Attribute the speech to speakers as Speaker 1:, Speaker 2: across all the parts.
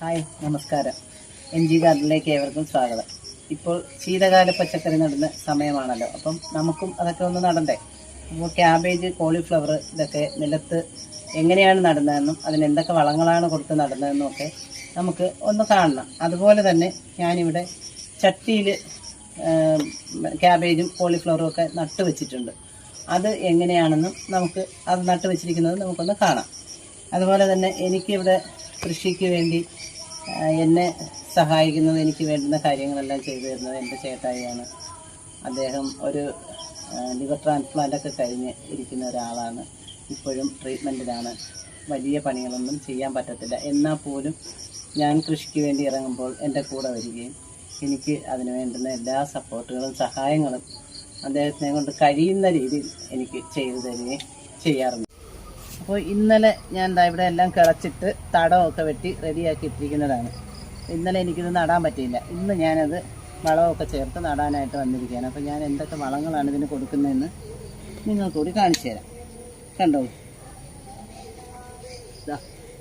Speaker 1: Hi നമസ്കാരം. N G ഗാർഡനിലേക്ക് ഏവർക്കും സ്വാഗതം. ഇപ്പോൾ ശീതകാല പച്ചക്കറി നടുന്ന സമയമാണല്ലോ. അപ്പം നമുക്കും അതൊക്കെ ഒന്ന് നടണ്ടേ? അപ്പോൾ ക്യാബേജ് കോളിഫ്ലവർ ഇതൊക്കെ നിലത്ത് എങ്ങനെയാണ് നടുന്നതെന്നും അതിന് എന്തൊക്കെ വളങ്ങളാണ് കൊടുത്ത് നടുന്നതെന്നും ഒക്കെ നമുക്ക് ഒന്ന് കാണണം. അതുപോലെ തന്നെ ഞാനിവിടെ ചട്ടിയിൽ ക്യാബേജും കോളിഫ്ലവറും ഒക്കെ നട്ട് വെച്ചിട്ടുണ്ട്. അത് എങ്ങനെയാണെന്നും നമുക്ക് അത് നട്ട് വെച്ചിരിക്കുന്നത് നമുക്കൊന്ന് കാണാം. അതുപോലെ തന്നെ എനിക്കിവിടെ കൃഷിക്ക് വേണ്ടി എന്നെ സഹായിക്കുന്നത് എനിക്ക് വേണ്ടുന്ന കാര്യങ്ങളെല്ലാം ചെയ്തു തരുന്നത് എന്റെ ചേട്ടായിയാണ്. അദ്ദേഹം ഒരു ലിവർ ട്രാൻസ്പ്ലാന്റൊക്കെ കഴിഞ്ഞ് ഇരിക്കുന്ന ഒരാളാണ്. ഇപ്പോഴും ട്രീറ്റ്മെന്റിലാണ് വലിയ പണികളൊന്നും ചെയ്യാൻ പറ്റത്തില്ല. എന്നാൽ പോലും ഞാൻ കൃഷിക്ക് വേണ്ടി ഇറങ്ങുമ്പോൾ എന്റെ കൂടെ വരികയും എനിക്ക് അതിന് വേണ്ടുന്ന എല്ലാ സപ്പോർട്ടുകളും സഹായങ്ങളും അദ്ദേഹത്തിനെ കൊണ്ട് കഴിയുന്ന രീതിയിൽ എനിക്ക് ചെയ്തു തരികയും ചെയ്യാറുണ്ട്. അപ്പോൾ ഇന്നലെ ഞാൻ എന്താ ഇവിടെ എല്ലാം കിളച്ചിട്ട് തടമൊക്കെ വെട്ടി റെഡിയാക്കി ഇട്ടിരിക്കുന്നതാണ് ഇന്നലെ എനിക്കിത് നടാൻ പറ്റിയില്ല. ഇന്ന് ഞാനത് വളമൊക്കെ ചേർത്ത് നടാനായിട്ട് വന്നിരിക്കുകയാണ്. അപ്പോൾ ഞാൻ എന്തൊക്കെ വളങ്ങളാണ് ഇതിന് കൊടുക്കുന്നതെന്ന് നിങ്ങൾക്കൂടി കാണിച്ചു തരാം. കണ്ടോ?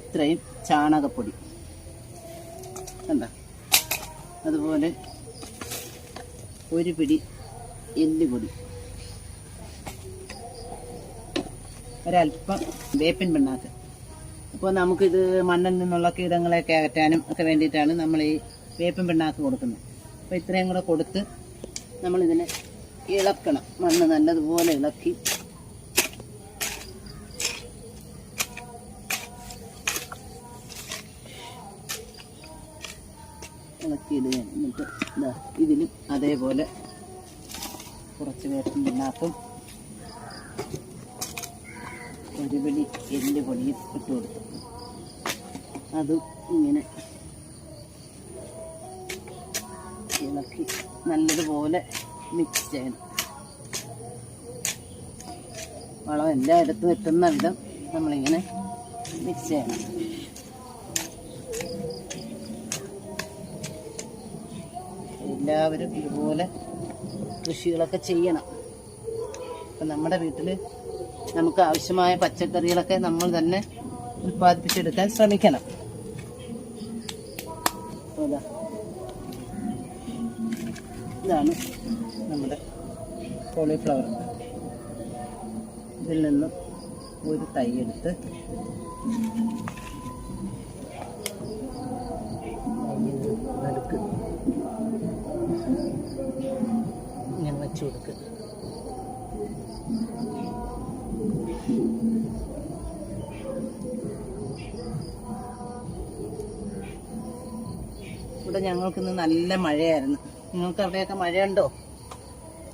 Speaker 1: ഇത്രയും ചാണകപ്പൊടി. കണ്ടോ? അതുപോലെ ഒരു പിടി എല്ലുപൊടി. ഒരല്പം വേപ്പിൻ പിണ്ണാക്ക്. അപ്പോൾ നമുക്കിത് മണ്ണിൽ നിന്നുള്ള കീടങ്ങളെയൊക്കെ അകറ്റാനും ഒക്കെ വേണ്ടിയിട്ടാണ് നമ്മൾ ഈ വേപ്പിൻ പിണ്ണാക്ക് കൊടുക്കുന്നത്. അപ്പോൾ ഇത്രയും കൂടെ കൊടുത്ത് നമ്മളിതിനെ ഇളക്കണം. മണ്ണ് നല്ലതുപോലെ ഇളക്കി. ഇളക്കിയിടുക. എന്നിട്ട് ഇതിലും അതേപോലെ കുറച്ച് വേപ്പിൻ പിണ്ണാക്കും ഒരു പിടി എല്ല് പൊടിയും ഇട്ട് കൊടുത്തു. അതും ഇങ്ങനെ ഇളക്കി നല്ലതുപോലെ മിക്സ് ചെയ്യണം. വളം എല്ലായിടത്തും എത്തുന്ന വിധം നമ്മളിങ്ങനെ മിക്സ് ചെയ്യണം. എല്ലാവരും ഇതുപോലെ കൃഷികളൊക്കെ ചെയ്യണം. അപ്പം നമ്മുടെ വീട്ടിൽ നമുക്ക് ആവശ്യമായ പച്ചക്കറികളൊക്കെ നമ്മൾ തന്നെ ഉൽപ്പാദിപ്പിച്ചെടുക്കാൻ ശ്രമിക്കണം. ഇതാണ് നമ്മുടെ കോളിഫ്ലവർ. ഇതിൽ നിന്നും ഒരു തൈ എടുത്ത് നടുക്ക് ഞാൻ വെച്ചു കൊടുക്കുക ഇവിടെ ഞങ്ങൾക്കിന്ന് നല്ല മഴയായിരുന്നു. നിങ്ങൾക്ക് അവിടെയൊക്കെ മഴയുണ്ടോ?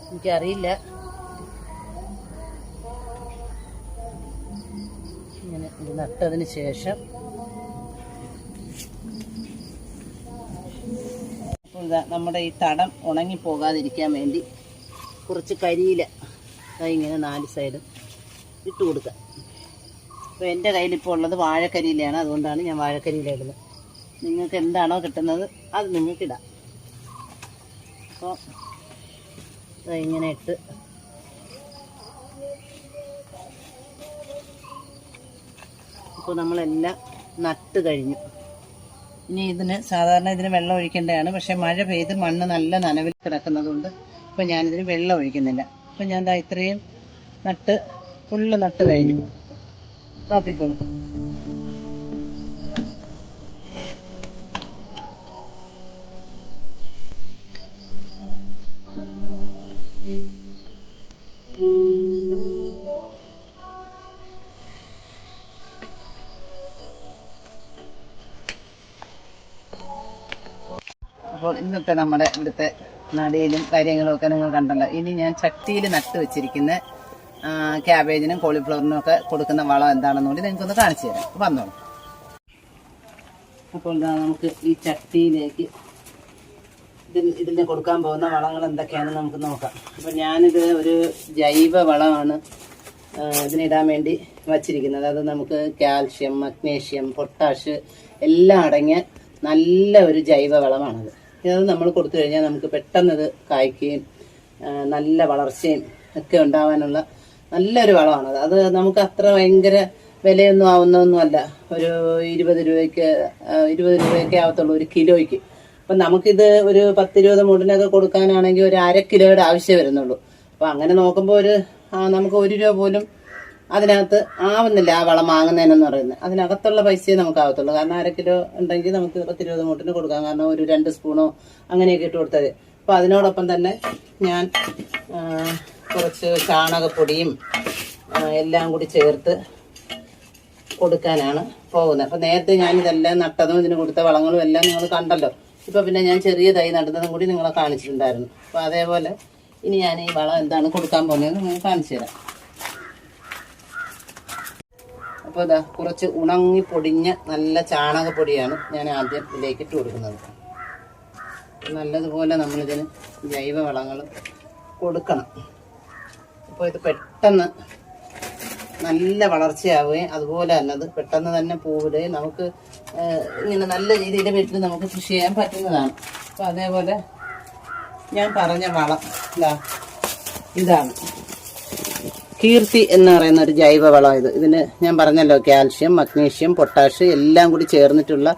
Speaker 1: എനിക്കറിയില്ല. ഇങ്ങനെ ഇത് നട്ടതിന് ശേഷം. നമ്മുടെ ഈ തടം ഉണങ്ങി പോകാതിരിക്കാൻ വേണ്ടി കുറച്ച് കരിയില. ഇങ്ങനെ നാല് സൈഡും ഇട്ട് കൊടുക്കാം. അപ്പോൾ എന്റെ കയ്യിലിപ്പോൾ ഉള്ളത് വാഴക്കരിയിലാണ് അതുകൊണ്ടാണ് ഞാൻ വാഴക്കരിയിലിടുന്നത് നിങ്ങൾക്ക് എന്താണോ കിട്ടുന്നത് അത് നിങ്ങൾക്കിടാം അപ്പോൾ ഇങ്ങനെ ഇട്ട്. അപ്പോൾ നമ്മളെല്ലാം നട്ട് കഴിഞ്ഞു. ഇനി ഇതിന് സാധാരണ ഇതിന് വെള്ളം ഒഴിക്കേണ്ടതാണ്. പക്ഷേ മഴ പെയ്ത് മണ്ണ് നല്ല നനവിൽ കിടക്കുന്നതുകൊണ്ട് ഇപ്പം ഞാനിതിന് വെള്ളം ഒഴിക്കുന്നില്ല. അപ്പം ഞാൻ ഇത്രയും നട്ട് ഫുള്ള് നട്ട് കഴിഞ്ഞു. നോക്കിക്കോളൂ അപ്പോൾ ഇന്നത്തെ നമ്മുടെ ഇവിടുത്തെ നടയിലും കാര്യങ്ങളും ഒക്കെ നിങ്ങൾ കണ്ടല്ലോ. ഇനി ഞാൻ ചട്ടിയിൽ നട്ട് വെച്ചിരിക്കുന്ന ക്യാബേജിനും കോളിഫ്ലവറിനും ഒക്കെ കൊടുക്കുന്ന വളം എന്താണെന്ന് കൂടി നിങ്ങൾക്കൊന്ന് കാണിച്ചു തരാം. വന്നോളൂ. അപ്പോൾ നമുക്ക് ഈ ചട്ടിയിലേക്ക് ഇതിൽ ഇതിന് കൊടുക്കാൻ പോകുന്ന വളങ്ങൾ എന്തൊക്കെയാണെന്ന് നമുക്ക് നോക്കാം. അപ്പോൾ ഞാനിത് ഒരു ജൈവ വളമാണ് ഇതിനിടാൻ വേണ്ടി വച്ചിരിക്കുന്നത്. അത് നമുക്ക് കാൽഷ്യം മഗ്നീഷ്യം പൊട്ടാഷ് എല്ലാം അടങ്ങിയ നല്ല ഒരു ജൈവ വളമാണത്. ഇത് നമ്മൾ കൊടുത്തു കഴിഞ്ഞാൽ നമുക്ക് പെട്ടെന്ന് ഇത് കായ്ക്കുകയും നല്ല വളർച്ചയും ഒക്കെ ഉണ്ടാവാനുള്ള നല്ലൊരു വളമാണ്. അത് നമുക്ക് അത്ര ഭയങ്കര വിലയൊന്നും ആവുന്നതൊന്നുമല്ല. ഒരു ഇരുപത് രൂപയ്ക്ക് ഇരുപത് രൂപയൊക്കെ ആവത്തുള്ളൂ ഒരു കിലോയ്ക്ക്. അപ്പം നമുക്കിത് ഒരു പത്തിരുപത് മുടിനൊക്കെ കൊടുക്കാനാണെങ്കിൽ ഒരു അര കിലോയുടെ ആവശ്യം വരുന്നുള്ളൂ. അപ്പം അങ്ങനെ നോക്കുമ്പോൾ ഒരു നമുക്ക് ഒരു രൂപ പോലും അതിനകത്ത് ആവുന്നില്ല ആ വളം വാങ്ങുന്നതിനെന്ന് പറയുന്നത്. അതിനകത്തുള്ള പൈസയെ നമുക്ക് ആവത്തുള്ളൂ. കാരണം അര കിലോ ഉണ്ടെങ്കിൽ നമുക്ക് പത്തിരുപത് മുട്ടിന് കൊടുക്കാം. കാരണം ഒരു രണ്ട് സ്പൂണോ അങ്ങനെയൊക്കെ ഇട്ട് കൊടുത്താൽ അപ്പോൾ അതിനോടൊപ്പം തന്നെ ഞാൻ കുറച്ച് ചാണകപ്പൊടിയും എല്ലാം കൂടി ചേർത്ത് കൊടുക്കാനാണ് പോകുന്നത്. അപ്പോൾ നേരത്തെ ഞാൻ ഇതെല്ലാം നട്ടതും ഇതിന് കൊടുത്ത വളങ്ങളും എല്ലാം നിങ്ങൾ കണ്ടല്ലോ. ഇപ്പോൾ പിന്നെ ഞാൻ ചെറിയ തൈ നടുന്നതും കൂടി നിങ്ങളെ കാണിച്ചിട്ടുണ്ടായിരുന്നു. അപ്പോൾ അതേപോലെ ഇനി ഞാൻ ഈ വളം എന്താണ് കൊടുക്കാൻ പോകുന്നത് നിങ്ങൾ കാണിച്ചു തരാം. അപ്പോൾ ഇതാ കുറച്ച് ഉണങ്ങി പൊടിഞ്ഞ നല്ല ചാണകപ്പൊടിയാണ് ഞാൻ ആദ്യം ഇതിലേക്ക് ഇട്ട് കൊടുക്കുന്നത്. നല്ലതുപോലെ നമ്മളിതിന് ജൈവ വളങ്ങൾ കൊടുക്കണം. അപ്പോൾ ഇത് പെട്ടെന്ന് നല്ല വളർച്ചയാവുകയും അതുപോലെ തന്നെ അത് പെട്ടെന്ന് തന്നെ പോവുകയും നമുക്ക് ഇങ്ങനെ നല്ല രീതിയിൽ വീട്ടിൽ നമുക്ക് കൃഷി ചെയ്യാൻ പറ്റുന്നതാണ്. അപ്പോൾ അതേപോലെ ഞാൻ പറഞ്ഞ വളം ഇതാ ഇതാണ്. കീർത്തി എന്ന് പറയുന്ന ഒരു ജൈവ വളം ഇത്. ഇതിന് ഞാൻ പറഞ്ഞല്ലോ കാൽഷ്യം മഗ്നീഷ്യം പൊട്ടാഷ് എല്ലാം കൂടി ചേർന്നിട്ടുള്ള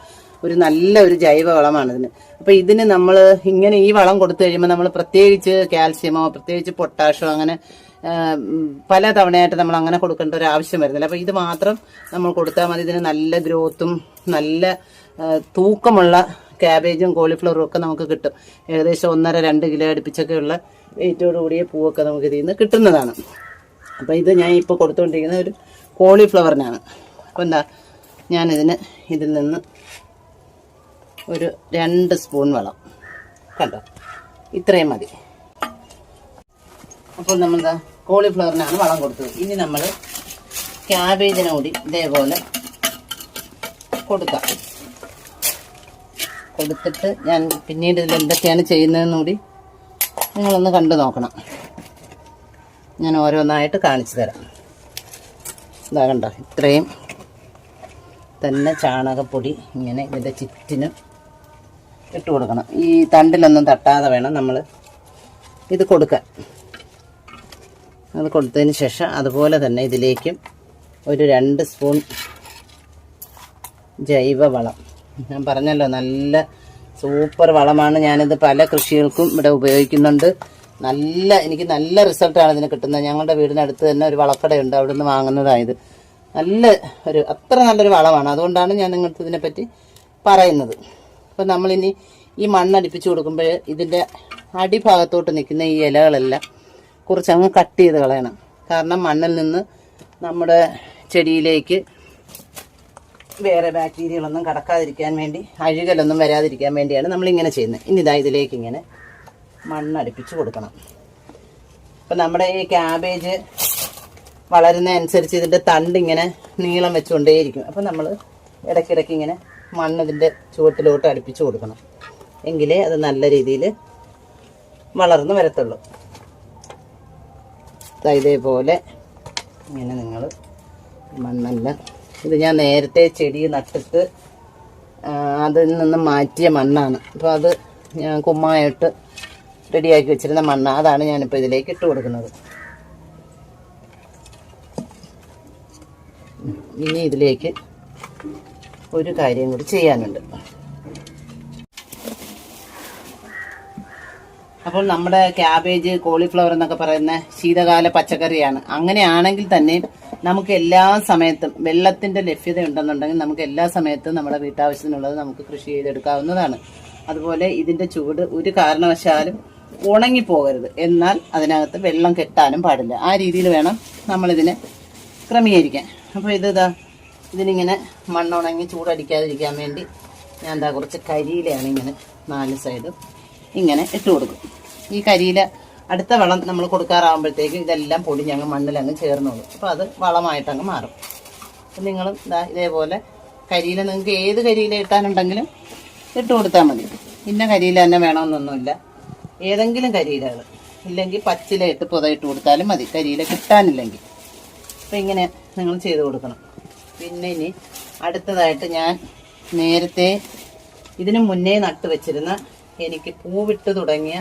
Speaker 1: ഒരു നല്ല ഒരു ജൈവ വളമാണ് ഇതിന്. അപ്പൊ ഇതിന് നമ്മൾ ഇങ്ങനെ ഈ വളം കൊടുത്തു കഴിയുമ്പോൾ നമ്മൾ പ്രത്യേകിച്ച് കാൽസ്യമോ പ്രത്യേകിച്ച് പൊട്ടാഷോ അങ്ങനെ പല തവണയായിട്ട് നമ്മൾ അങ്ങനെ കൊടുക്കേണ്ട ഒരു ആവശ്യം വരുന്നില്ല. അപ്പൊ ഇത് മാത്രം നമ്മൾ കൊടുത്താൽ മതി. ഇതിന് നല്ല ഗ്രോത്തും നല്ല തൂക്കമുള്ള ക്യാബേജും കോളിഫ്ലവറും ഒക്കെ നമുക്ക് കിട്ടും. ഏകദേശം ഒന്നര രണ്ട് കിലോ അടുപ്പിച്ചൊക്കെയുള്ള വെയിറ്റോട് കൂടിയ പൂവൊക്കെ നമുക്ക് ഇതിൽ നിന്ന് കിട്ടുന്നതാണ്. അപ്പോൾ ഇത് ഞാൻ ഇപ്പോൾ കൊടുത്തുകൊണ്ടിരിക്കുന്ന ഒരു കോളിഫ്ലവറിനാണ്. അപ്പോൾ എന്താ ഞാനിതിന് ഇതിൽ നിന്ന് ഒരു രണ്ട് സ്പൂൺ വളം കണ്ടോ? ഇത്രയും മതി. അപ്പോൾ നമ്മളെന്താ കോളിഫ്ലവറിനാണ് വളം കൊടുത്തത്. ഇനി നമ്മൾ ക്യാബേജിന് കൂടി ഇതേപോലെ കൊടുക്കാം. കൊടുത്തിട്ട് ഞാൻ പിന്നീട് ഇതിൽ എന്തൊക്കെയാണ് ചെയ്യുന്നതെന്ന് കൂടി നിങ്ങളൊന്ന് കണ്ടു നോക്കണം. ഞാൻ ഓരോന്നായിട്ട് കാണിച്ചു തരാം. ഇതാ കണ്ടോ? ഇത്രയും തന്നെ ചാണകപ്പൊടി ഇങ്ങനെ ഇതിന്റെ ചുറ്റിനും ഇട്ട് കൊടുക്കണം. ഈ തണ്ടിലൊന്നും തട്ടാതെ വേണം നമ്മൾ ഇത് കൊടുക്കാൻ. അത് കൊടുത്തതിന് ശേഷം അതുപോലെ തന്നെ ഇതിലേക്കും ഒരു രണ്ട് സ്പൂൺ ജൈവവളം. ഞാൻ പറഞ്ഞല്ലോ നല്ല സൂപ്പർ വളമാണ്. ഞാനിത് പല കൃഷികൾക്കും ഇവിടെ ഉപയോഗിക്കുന്നുണ്ട്. നല്ല എനിക്ക് നല്ല റിസൾട്ടാണ് ഇതിന് കിട്ടുന്നത്. ഞങ്ങളുടെ വീടിനടുത്ത് തന്നെ ഒരു വളക്കടയുണ്ട്. അവിടെ നിന്ന് വാങ്ങുന്നതായത് നല്ല ഒരു അത്ര നല്ലൊരു വളമാണ്. അതുകൊണ്ടാണ് ഞാൻ നിങ്ങൾക്ക് ഇതിനെപ്പറ്റി പറയുന്നത്. അപ്പം നമ്മളിനി ഈ മണ്ണടിപ്പിച്ച് കൊടുക്കുമ്പോൾ ഇതിന്റെ അടിഭാഗത്തോട്ട് നിൽക്കുന്ന ഈ ഇലകളെല്ലാം കുറച്ച് അങ്ങ് കട്ട് ചെയ്ത് കളയണം. കാരണം മണ്ണിൽ നിന്ന് നമ്മുടെ ചെടിയിലേക്ക് വേറെ ബാക്ടീരിയകളൊന്നും കടക്കാതിരിക്കാൻ വേണ്ടി അഴുകലൊന്നും വരാതിരിക്കാൻ വേണ്ടിയാണ് നമ്മളിങ്ങനെ ചെയ്യുന്നത്. ഇനി ഇതാ ഇതിലേക്ക് ഇങ്ങനെ മണ്ണടിപ്പിച്ച് കൊടുക്കണം. ഇപ്പം നമ്മുടെ ഈ ക്യാബേജ് വളരുന്ന അനുസരിച്ച് ഇതിന്റെ തണ്ട് ഇങ്ങനെ നീളം വെച്ചുകൊണ്ടേയിരിക്കും. അപ്പം നമ്മൾ ഇടയ്ക്കിടയ്ക്ക് ഇങ്ങനെ മണ്ണ് ഇതിന്റെ ചുവട്ടിലോട്ട് അടുപ്പിച്ച് കൊടുക്കണം. എങ്കിലേ അത് നല്ല രീതിയിൽ വളർന്ന് വരത്തുള്ളൂ. ഇതേപോലെ ഇങ്ങനെ നിങ്ങൾ മണ്ണല്ല ഇത് ഞാൻ നേരത്തെ ചെടി നട്ടിട്ട് അതിൽ നിന്ന് മാറ്റിയ മണ്ണാണ്. അപ്പോൾ അത് ഞാൻ കുമ്മായിട്ട് റെഡിയാക്കി വെച്ചിരുന്ന മണ്ണ്. അതാണ് ഞാനിപ്പോൾ ഇതിലേക്ക് ഇട്ട് കൊടുക്കുന്നത്. ഇനി ഇതിലേക്ക് ഒരു കാര്യം കൂടി ചെയ്യാനുണ്ട്. അപ്പോൾ നമ്മുടെ ക്യാബേജ് കോളിഫ്ലവർ എന്നൊക്കെ പറയുന്ന ശീതകാല പച്ചക്കറിയാണ്. അങ്ങനെയാണെങ്കിൽ തന്നെ നമുക്ക് എല്ലാ സമയത്തും വെള്ളത്തിന്റെ ലഭ്യത ഉണ്ടെന്നുണ്ടെങ്കിൽ നമുക്ക് എല്ലാ സമയത്തും നമ്മുടെ വീട്ടാവശ്യത്തിനുള്ളത് നമുക്ക് കൃഷി ചെയ്തെടുക്കാവുന്നതാണ്. അതുപോലെ ഇതിന്റെ ചൂട് ഒരു കാരണവശാലും ഉണങ്ങിപ്പോകരുത്. എന്നാൽ അതിനകത്ത് വെള്ളം കെട്ടാനും പാടില്ല. ആ രീതിയിൽ വേണം നമ്മളിതിനെ ക്രമീകരിക്കാൻ. അപ്പോൾ ഇത് ഇതാ ഇതിനിങ്ങനെ മണ്ണുണങ്ങി ചൂടടിക്കാതിരിക്കാൻ വേണ്ടി ഞാൻ എന്താ കുറച്ച് കരിയിലയാണ് ഇങ്ങനെ നാല് സൈഡും ഇങ്ങനെ ഇട്ട് കൊടുക്കും. ഈ കരിയില അടുത്ത വളം നമ്മൾ കൊടുക്കാറാകുമ്പോഴത്തേക്കും ഇതെല്ലാം പൊടി ഞങ്ങൾ മണ്ണിലങ്ങ് ചേർന്നോളും. അപ്പോൾ അത് വളമായിട്ടങ്ങ് മാറും. അപ്പം നിങ്ങൾ ഇതാ ഇതേപോലെ കരിയില നിങ്ങൾക്ക് ഏത് കരിയില ഇട്ടാനുണ്ടെങ്കിലും ഇട്ട് കൊടുത്താൽ മതി. ഇന്ന കരിയില തന്നെ വേണമെന്നൊന്നുമില്ല. ഏതെങ്കിലും കരിയിലകൾ. ഇല്ലെങ്കിൽ പച്ചില ഇട്ട് പുതയിട്ട് കൊടുത്താലും മതി. കരിയില കിട്ടാനില്ലെങ്കിൽ. അപ്പം ഇങ്ങനെ നിങ്ങൾ ചെയ്ത് കൊടുക്കണം. പിന്നെ ഇനി അടുത്തതായിട്ട് ഞാൻ നേരത്തെ ഇതിനു മുന്നേ നട്ടു വെച്ചിരുന്ന എനിക്ക് പൂവിട്ട് തുടങ്ങിയ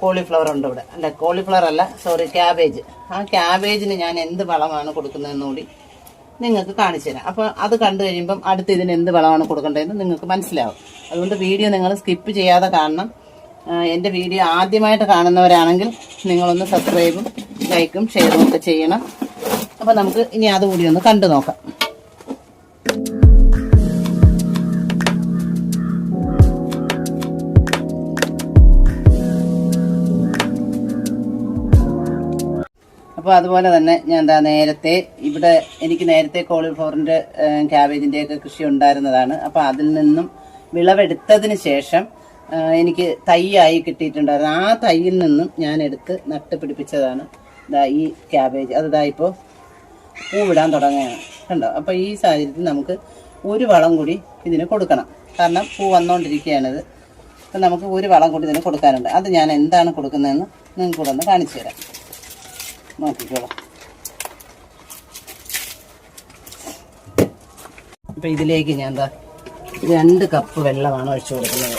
Speaker 1: കോളിഫ്ലവർ ഉണ്ട് ഇവിടെ. അല്ല കോളിഫ്ലവർ അല്ല സോറി ക്യാബേജ് ആ ക്യാബേജിന് ഞാൻ എന്ത് വളമാണ് കൊടുക്കുന്നതെന്ന് കൂടി നിങ്ങൾക്ക് കാണിച്ചു തരാം. അപ്പോൾ അത് കണ്ടു കഴിയുമ്പം അടുത്ത് ഇതിന് എന്ത് വളമാണ് കൊടുക്കേണ്ടതെന്ന് നിങ്ങൾക്ക് മനസ്സിലാവും. അതുകൊണ്ട് വീഡിയോ നിങ്ങൾ സ്കിപ്പ് ചെയ്യാതെ കാണണം. എന്റെ വീഡിയോ ആദ്യമായിട്ട് കാണുന്നവരാണെങ്കിൽ നിങ്ങളൊന്ന് സബ്സ്ക്രൈബും ലൈക്കും ഷെയറും ഒക്കെ ചെയ്യണം. അപ്പോൾ നമുക്ക് ഇനി അതുകൂടി ഒന്ന് കണ്ടു നോക്കാം. അപ്പോൾ അതുപോലെ തന്നെ ഞാൻ എന്താ നേരത്തെ ഇവിടെ എനിക്ക് നേരത്തെ കോളിഫ്ലവറിന്റെ ക്യാബേജിന്റെയൊക്കെ കൃഷി ഉണ്ടായിരുന്നതാണ്. അപ്പോൾ അതിൽ നിന്നും വിളവെടുത്തതിന് ശേഷം എനിക്ക് തൈയായി കിട്ടിയിട്ടുണ്ടായിരുന്നു. ആ തൈയിൽ നിന്നും ഞാൻ എടുത്ത് നട്ട് പിടിപ്പിച്ചതാണ് ഈ ക്യാബേജ് അതായിപ്പോൾ പൂവിടാൻ തുടങ്ങുകയാണ്. കണ്ടോ? അപ്പോൾ ഈ സാഹചര്യത്തിൽ നമുക്ക് ഒരു വളം കൂടി ഇതിന് കൊടുക്കണം. കാരണം പൂ വന്നുകൊണ്ടിരിക്കുകയാണിത് അപ്പം നമുക്ക് ഒരു വളം കൂടി ഇതിന് കൊടുക്കാനുണ്ട്. അത് ഞാൻ എന്താണ് കൊടുക്കുന്നതെന്ന് നിങ്ങൾക്ക് കൂടെ ഒന്ന് കാണിച്ചു തരാം. നോക്കിക്കോളാം. അപ്പം ഇതിലേക്ക് ഞാൻ എന്താ രണ്ട് കപ്പ് വെള്ളമാണ് ഒഴിച്ചു കൊടുക്കുന്നത്.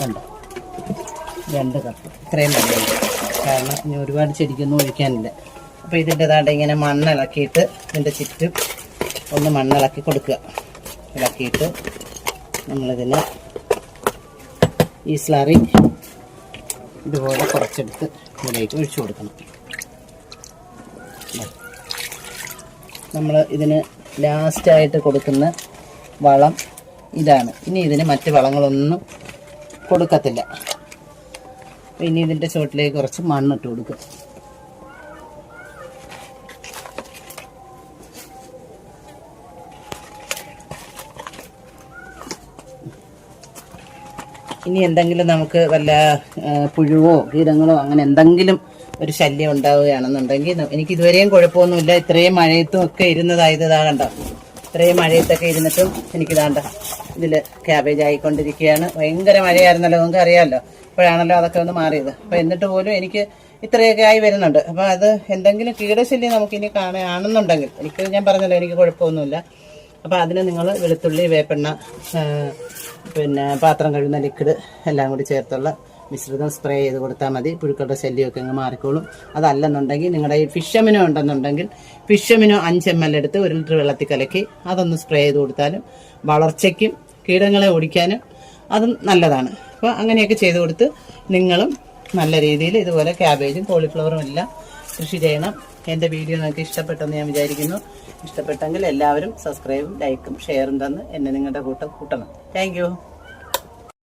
Speaker 1: കണ്ടോ? രണ്ട് കപ്പ്. ഇത്രയും വെള്ളം കാരണം ഇനി ഒരുപാട് ചെടിക്കൊന്നും ഒഴിക്കാനില്ല. അപ്പോൾ ഇതിന്റെ താണ്ട് ഇങ്ങനെ മണ്ണിളക്കിയിട്ട് ഇതിന്റെ ചുറ്റും ഒന്ന് മണ്ണിളക്കി കൊടുക്കുക. ഇളക്കിയിട്ട് നമ്മളിതിന് ഈ സ്ലറി ഇതുപോലെ കുറച്ചെടുത്ത് ഇതിലേക്ക് ഒഴിച്ചു കൊടുക്കണം. നമ്മൾ ഇതിന് ലാസ്റ്റായിട്ട് കൊടുക്കുന്ന വളം ഇതാണ്. ഇനി ഇതിന് മറ്റ് വളങ്ങളൊന്നും കൊടുക്കത്തില്ല. ഇനി ഇതിന്റെ ചുവട്ടിലേക്ക് കുറച്ച് മണ്ണിട്ട് കൊടുക്കും. ഇനി എന്തെങ്കിലും നമുക്ക് വല്ല പുഴുവോ കീടങ്ങളോ അങ്ങനെ എന്തെങ്കിലും ഒരു ശല്യം ഉണ്ടാവുകയാണെന്നുണ്ടെങ്കിൽ എനിക്ക് ഇതുവരെയും കുഴപ്പമൊന്നുമില്ല. ഇത്രയും മഴയത്തും ഒക്കെ ഇരുന്നതായത് ഇതാ കണ്ടോ? ഇത്രയും മഴയത്തൊക്കെ ഇരുന്നിട്ടും എനിക്കിതാണ്ട ഇതിൽ ക്യാബേജ് ആയിക്കൊണ്ടിരിക്കുകയാണ്. ഭയങ്കര മഴയായിരുന്നല്ലോ നിങ്ങൾക്ക് അറിയാമല്ലോ. ഇപ്പോഴാണല്ലോ അതൊക്കെ ഒന്ന് മാറിയത്. അപ്പോൾ എന്നിട്ട് പോലും എനിക്ക് ഇത്രയൊക്കെ ആയി വരുന്നുണ്ട്. അപ്പോൾ അത് എന്തെങ്കിലും കീടശല്യം നമുക്കിനി കാണുകയാണെന്നുണ്ടെങ്കിൽ എനിക്ക് ഞാൻ പറഞ്ഞല്ലോ എനിക്ക് കുഴപ്പമൊന്നുമില്ല. അപ്പോൾ അതിന് നിങ്ങൾ വെളുത്തുള്ളി വേപ്പെണ്ണ പിന്നെ പാത്രം കഴുകുന്ന ലിക്വിഡ് എല്ലാം കൂടി ചേർത്തുള്ള മിശ്രിതം സ്പ്രേ ചെയ്ത് കൊടുത്താൽ മതി. പുഴുക്കളുടെ ശല്യമൊക്കെ അങ്ങ് മാറിക്കോളും. അതല്ലെന്നുണ്ടെങ്കിൽ നിങ്ങളുടെ ഈ ഫിഷമിനോ ഉണ്ടെന്നുണ്ടെങ്കിൽ ഫിഷമിനോ അഞ്ച് എം എൽ എടുത്ത് ഒരു ലിറ്റർ വെള്ളത്തിൽ കലക്കി അതൊന്ന് സ്പ്രേ ചെയ്ത് കൊടുത്താലും വളർച്ചയ്ക്കും കീടങ്ങളെ ഓടിക്കാനും അതും നല്ലതാണ്. അപ്പോൾ അങ്ങനെയൊക്കെ ചെയ്ത് കൊടുത്ത് നിങ്ങളും നല്ല രീതിയിൽ ഇതുപോലെ ക്യാബേജും കോളിഫ്ലവറും എല്ലാം കൃഷി ചെയ്യണം. എന്റെ വീഡിയോ നിങ്ങൾക്ക് ഇഷ്ടപ്പെട്ടെന്ന് ഞാൻ വിചാരിക്കുന്നു. ഇഷ്ടപ്പെട്ടെങ്കിൽ എല്ലാവരും സബ്സ്ക്രൈബും ലൈക്കും ഷെയറും തന്ന് എന്നെ നിങ്ങളുടെ കൂട്ടം കൂട്ടണം. താങ്ക്